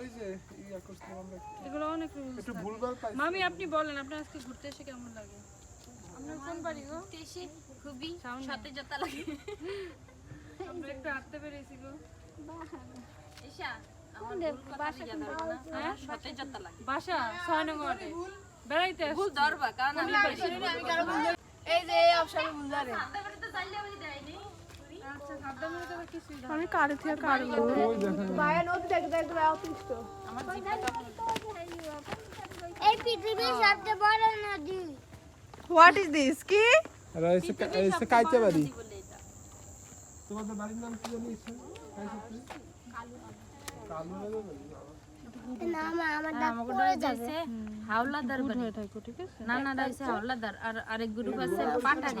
ওই যে ইয়া করছিলাম আমরা এগুলো অনেক একটু ভুলভাল পাইছি। মামি আপনি বলেন আপনার আজকে ঘুরতে এসে কেমন লাগে? আপনার কোন বাড়ি গো? এসে খুবই লাগে। আমরা একটু হাঁটতে পেরেছি গো। ঈশা ভুল না। হ্যাঁ? লাগে। বাসা ছয় নম্বরে বেড়াইতে। ভুল এই যে অপশনে চাইলে আমি কারে থেকে কারে এই পৃথিবীর সবচেয়ে বড় নদী। হোয়াট ইজ দিস কি? এসে কাইতে বাড়ি তোমাদের বাড়ির নাম কি জানি কালু হাওলাদার হয়ে থাকো ঠিক আছে? না না হাওলাদার। আর আরেক গ্রুপ আছে পাটারি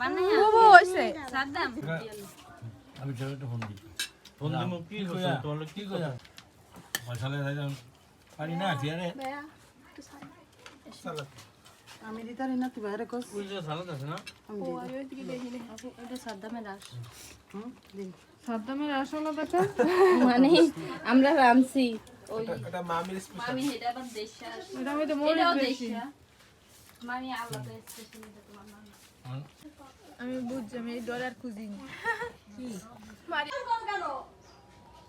বানাই হইছে। সাদ্দাম। আমি ছেলে একটা ফোন দিই ফোন দিব কি কইয়া? তোর কি কইয়া? পয়সা লে যাই পারি না আরে আমি দিতারি না তুই বাইরে কস। ওই যে সালাদ আছে না? এটা সাদ্দামের রাস সাদ্দামের আসলে দেখা মানে আমরা রামছি এটা মামির স্পেশাল আমি এটা আবার দেশে এটা হয়তো মরিচ এটাও মামি আলাদা স্পেশাল এটা তোমার আমি বুঝছি আমি এই ডলার খুঁজিনি।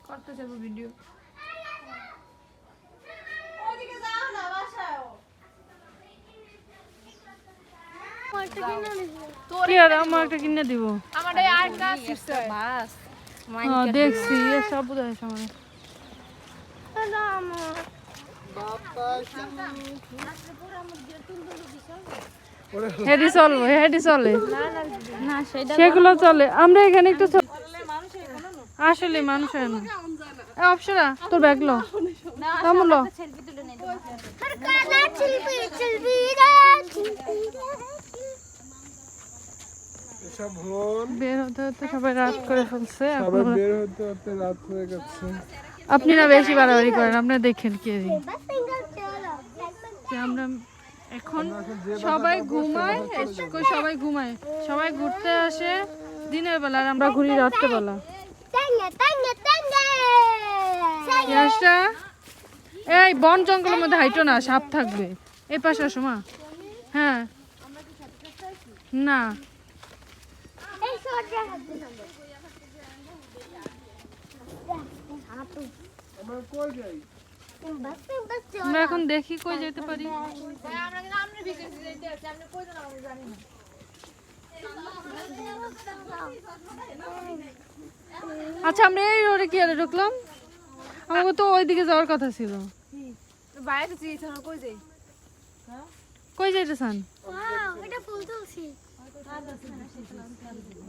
করতে যাব ভিডিও কি আমার আমার হ্যাঁ। দেখছি সব বোধ হয় সামনে। হেডি চলবে হেডি চলে। না সেগুলো চলে। আমরা এখানে একটু চ- আসলে মানুষ হয় না। অপসরা তোর ব্যাগ লো। বের হতে হতে সবাই রাত করে ফেলছে। এখন সবাই বের হতে হতে রাত হয়ে গেছে। আপনারা বেশি বাড়াবাড়ি করেন আপনারা দেখেন কে আমরা এখন সবাই ঘুমায় সবাই ঘুমায়। সবাই ঘুরতে আসে দিনের বেলা আর আমরা ঘুরি রাত্রে বেলা টাঙ্গে টাঙ্গে টাঙ্গে গ্যাসটা এই বন জঙ্গলের মধ্যে হাইটো না সাপ থাকবে। এই পাশে আসো মা। হ্যাঁ। না। এই কই যাই? আমরা এখন দেখি কই যেতে পারি। আমরা কিন্তু আমরা বিকেসি যাইতে আছি আপনি কই জানা আমরা জানি না আচ্ছা আমরা এই রোডে কি আরে ঢুকলাম? আমাকে তো ওইদিকে যাওয়ার কথা ছিল। বাইরে কই যাই? কই যাইতেছেন? ওয়াও এটা ফুল তুলছি।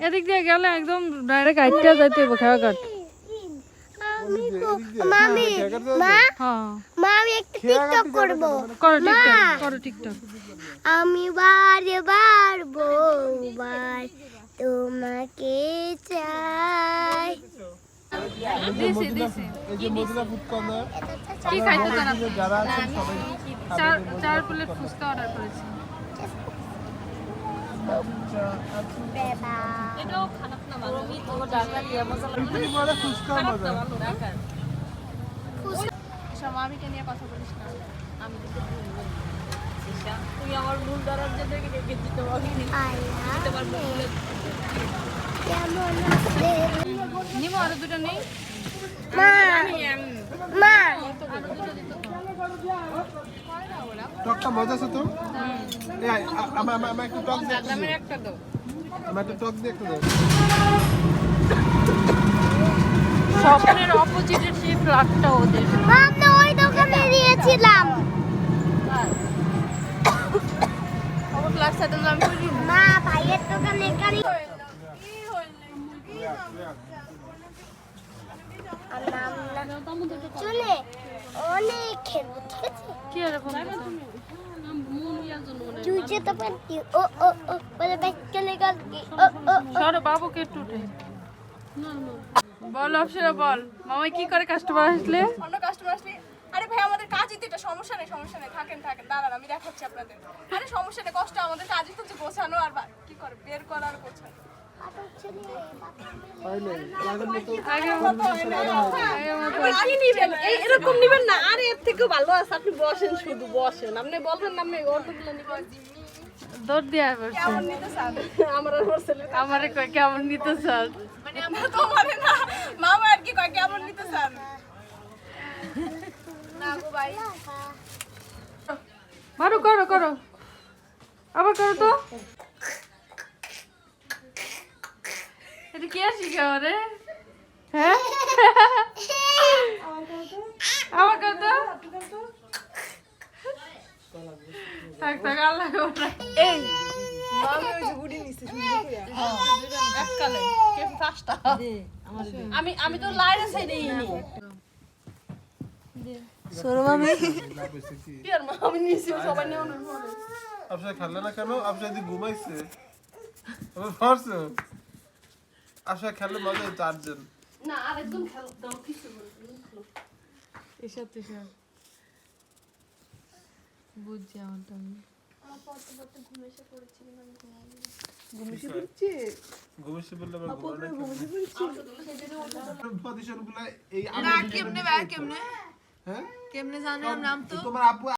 এদিক দিয়ে গেলে একদম ডাইরেক্ট আইটা যাইতে হবে খেয়াঘাট আমি মামি মা হ্যাঁ। মা আমি একটা টিকটক করব। করো টিকটক করো টিকটক আমি বারে বার বউবার তোমাকে চাই। দিছি দিছি। এই যে মদিনা ফুড কর্নার কি খাইতে চান যারা আছেন সবাই চার চার প্লেট ফুচকা অর্ডার করেছি। এটাও খারাপ না ভালো ও ঢাকা তুমি সব মামিকে নিয়ে কথা বলিস না আমি কিন্তু তুই আমার ভুল ধরার জন্য কি দিতে পারবি কেমন আছে নিমো আরও দুটো নেই? মা মা। টকটা মজা আছে তো? আ- আমার একটু টক দিয়ে একটা দাও। আমার একটু টক দিয়ে একটু দাও। স্বপ্নের অপোজিটের সেই ফ্ল্যাটটা ওদের। মা আমরা ওই দোকানে দিয়েছিলাম। আমার সাথে আমি মা ভাইয়ের দোকানে চলে অনেক খেলব ঠিক আছে? কি এরকম তুই যেতে পারতি ও ও ও বলে ব্যাগ চলে গেল ও ও সরো বাবুকে একটু বল অপসরা বল। মামাই কি করে কাস্টমার আসলে? অন্য কাস্টমার আসলে আরে ভাই আমাদের কাজই তো এটা সমস্যা নেই সমস্যা নেই। থাকেন থাকেন দাঁড়ান আমি দেখাচ্ছি আপনাদের। আরে সমস্যা নেই কষ্ট আমাদের কাজই তো যে গোছানো আর কি করে? বের করা আর গোছানো। এরকম নিবেন না। আর এর থেকেও ভালো আছে। আপনি বসেন শুধু বসেন। আপনি বলবেন না আপনি অটোগুলো নিবেন। দৌড় দিয়ে আমার আর হোস্টেলে আমারে কয় কেমন নিতে চান? মানে আমরা তো মানে না। মামা আর কি কয় কেমন নিতে চান? না গো ভাই। মারো করো করো। আবার করো তো। এটা কি আসি খাও রে হ্যাঁ আবার করো তো থাক থাক আল্লাহ এই আমি আমি তো লাইনে সাইডে ইনি কি আর মা আমি নিছি সবাই নিয়ে অনুর পরে আপসা খেললে না কেন আপসা যদি ঘুমাইছে মজা না একদম খেলো দাও কিছু এসব এসব। বুঝছি আমারটা আমি। কেমনে? কেমনে হ্যাঁ? কেমনে জানো নাম তো? তোমার আপু